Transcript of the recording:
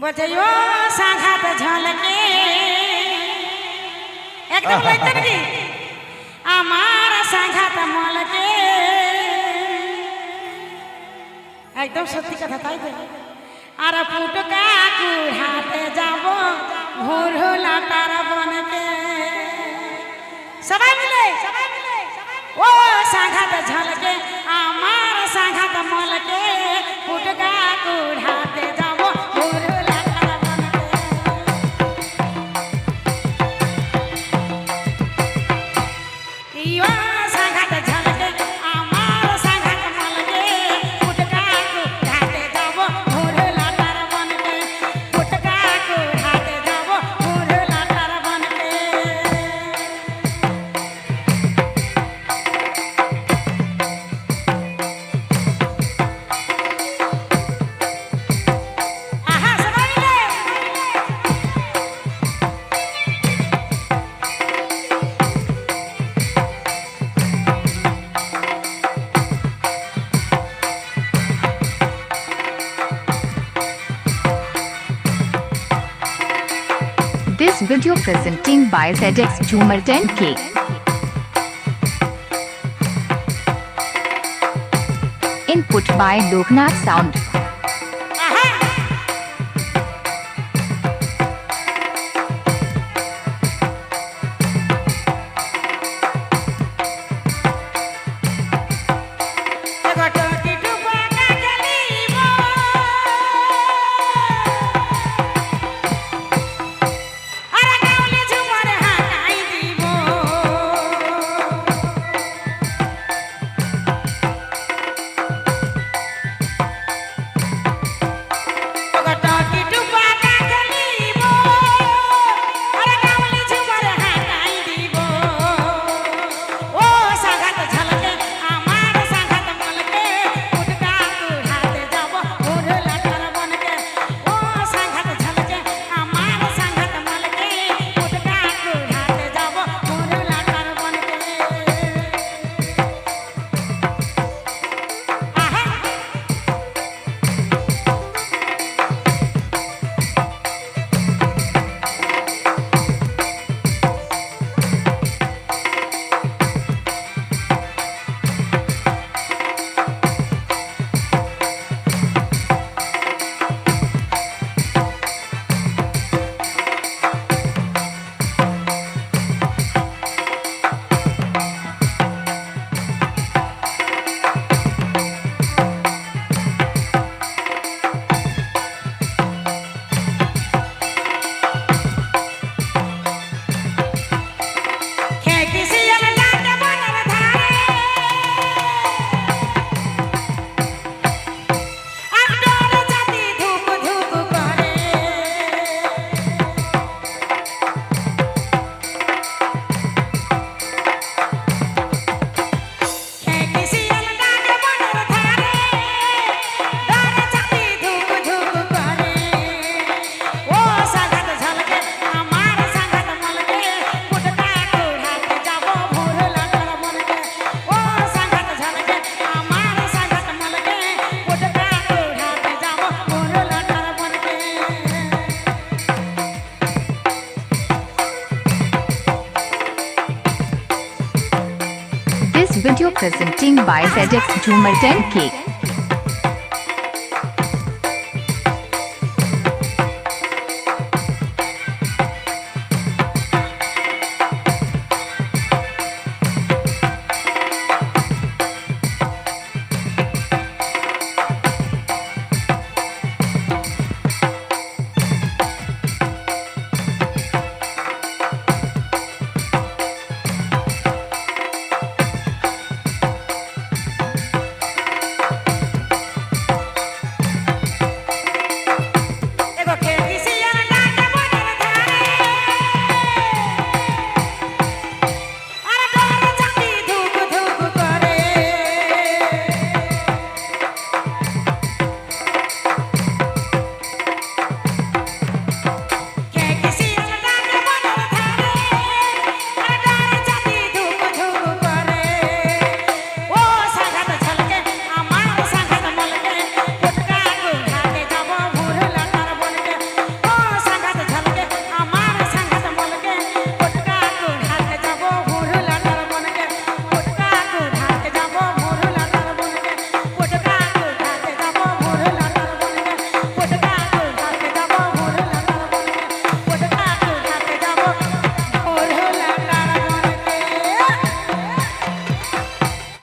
বলছে ও সাঘাতে ঝলকে। একদম বলতে নাকি আমার সাঘাত মলকে। একদম সত্যি কথা তাই তো? আর ফুটকা কুড়াতে যাব ভোর হলা তার বনকে। সবাই মিলে সবাই মিলে। ও সাঘাত ঝলকে আমার সাঘাত মলকে। ফুটকা কুড়াতে video presenting by ZX Zoomer 10K. Input by Loknath Sound. video presenting by FedEx Zoomer 10K.